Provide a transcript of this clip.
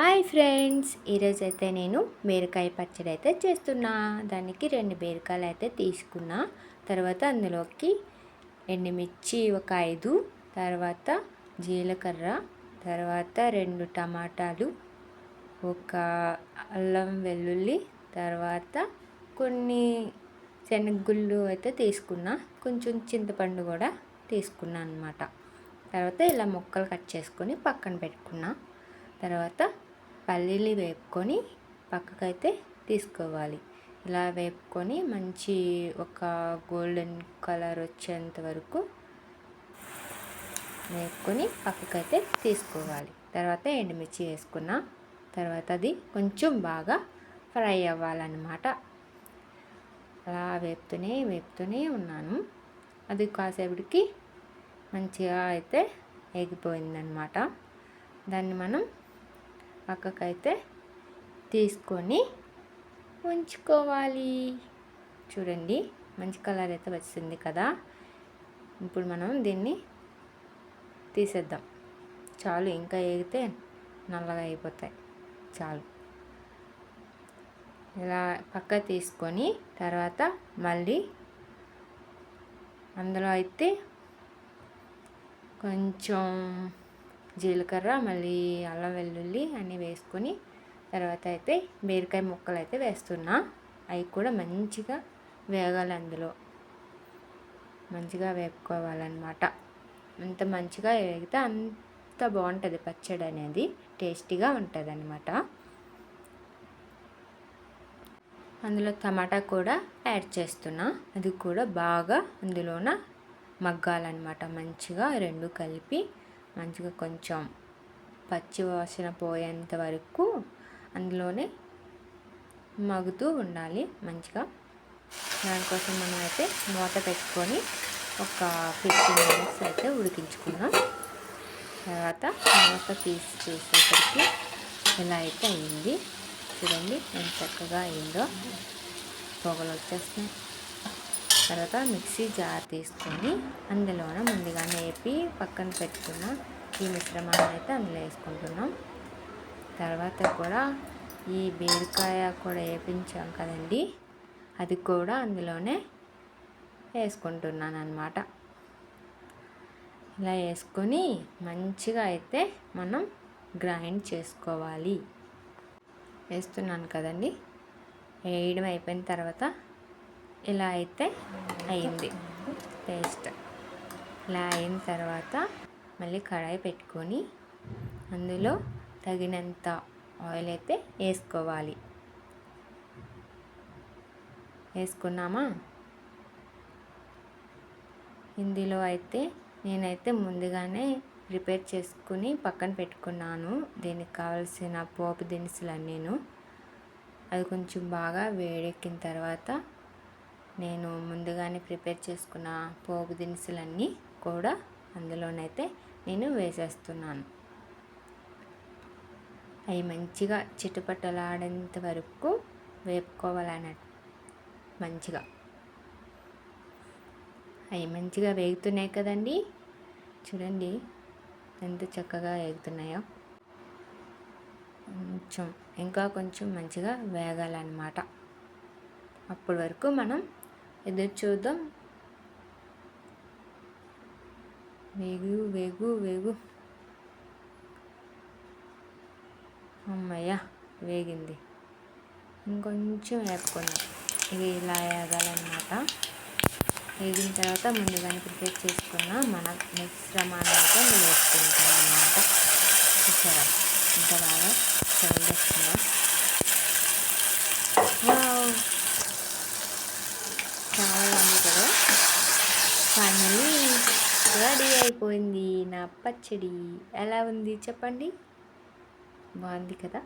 Hi friends ఈరోజు అయితే నేను బీరకాయ పచ్చడి అయితే చేస్తున్నా. దానికి రెండు బీరకాయలు అయితే తీసుకున్నా. తర్వాత అందులోకి ఎండుమిర్చి ఒక ఐదు తర్వాత జీలకర్ర తర్వాత రెండు టమాటాలు ఒక అల్లం వెల్లుల్లి తర్వాత కొన్ని శనగుళ్ళు అయితే తీసుకున్నా. కొంచెం చింతపండు కూడా తీసుకున్నా అనమాట తర్వాత ఇలా ముక్కలు కట్ చేసుకొని పక్కన పెట్టుకున్నా. తర్వాత పల్లీలు వేపుకొని పక్కకైతే తీసుకోవాలి. ఇలా వేపుకొని మంచి ఒక గోల్డెన్ కలర్ వచ్చేంత వరకు వేపుకొని పక్కకైతే తీసుకోవాలి. తర్వాత ఎండుమిర్చి వేసుకున్న తర్వాత అది కొంచెం బాగా ఫ్రై అవ్వాలన్నమాట. అలా వేపుతూనే వేపుతూనే ఉన్నాను. అది కాసేపటికి మంచిగా అయితే ఎగిపోయిందనమాట దాన్ని మనం పక్కకైతే తీసుకొని ఉంచుకోవాలి. చూడండి మంచి కలర్ అయితే వచ్చింది కదా. ఇప్పుడు మనం దీన్ని తీసేద్దాం. చాలు ఇంకా ఎగితే నల్లగా అయిపోతాయి. చాలు. ఇలా పక్క తీసుకొని తర్వాత మళ్ళీ అందులో అయితే కొంచెం జీలకర్ర మళ్ళీ అల్లం వెల్లుల్లి అన్నీ వేసుకొని తర్వాత అయితే బీరకాయ ముక్కలు అయితే వేస్తున్నా. అవి కూడా మంచిగా వేగాలి అందులో. మంచిగా వేపుకోవాలన్నమాట. అంత మంచిగా వేగితే అంత బాగుంటుంది. పచ్చడి అనేది టేస్టీగా ఉంటుంది అనమాట అందులో టమాటా కూడా యాడ్ చేస్తున్నా. అది కూడా బాగా అందులోన మగ్గాలన్నమాట. మంచిగా రెండు కలిపి మంచిగా కొంచెం పచ్చి వాసన పోయేంత వరకు అందులోనే మగుతూ ఉండాలి మంచిగా. దానికోసం మనం అయితే మూత పెట్టుకొని ఒక ఫిఫ్టీన్ మినిట్స్ అయితే ఉడికించుకున్నాం తర్వాత మూత తీసి చూసేసరికి ఇలా అయితే అయింది చూడండి ఎంత చక్కగా అయిందో. పొగలు వచ్చేస్తున్నాయి. తర్వాత మిక్సీ జార్ తీసుకొని అందులోన కలిపి పక్కన పెట్టుకున్న ఈ మిశ్రమాన్ని అయితే అందులో వేసుకుంటున్నాం. తర్వాత కూడా ఈ బీరకాయ కూడా వేపించాం కదండి అది కూడా అందులోనే వేసుకుంటున్నాను అనమాట ఇలా వేసుకొని మంచిగా అయితే మనం గ్రైండ్ చేసుకోవాలి. వేస్తున్నాను కదండి వేయడం అయిపోయిన తర్వాత ఇలా అయితే అయింది. పేస్ట్. ఇలా అయిన తర్వాత మళ్ళీ కడాయి పెట్టుకొని అందులో తగినంత ఆయిల్ అయితే వేసుకోవాలి. వేసుకున్నామా? ఇందులో అయితే నేనైతే ముందుగానే ప్రిపేర్ చేసుకుని పక్కన పెట్టుకున్నాను. దీనికి కావాల్సిన పోపు దినుసులు నేను అది కొంచెం బాగా వేడెక్కిన తర్వాత నేను ముందుగానే ప్రిపేర్ చేసుకున్న పోపు దినుసులన్నీ కూడా అందులోనైతే నేను వేసేస్తున్నాను. అవి మంచిగా చిటుపట్టలాడేంత వరకు వేపుకోవాలన్నట్టు మంచిగా. అవి మంచిగా వేగుతున్నాయి కదండి. చూడండి ఎంత చక్కగా వేగుతున్నాయో. కొంచెం ఇంకా కొంచెం మంచిగా వేగాలన్నమాట. అప్పటి వరకు మనం ఎదురు చూద్దాం. వేగు వేగు వేగు. అమ్మయ్య వేగింది. ఇంకొంచెం వేపుకున్నాం ఇది ఇలా వేగాలన్నమాట. వేగిన తర్వాత ముందుగానే ప్రిపేర్ చేసుకున్న మన మిశ్రమాన్ని అయితే వేసుకుంటాం అనమాట చూసారా? ఇంత బాగా చదివేస్తుందా చాలా ఉంది కదా ఫైనలీ రెడీ అయిపోయింది నా పచ్చడి. ఎలా ఉంది చెప్పండి? బాగుంది కదా?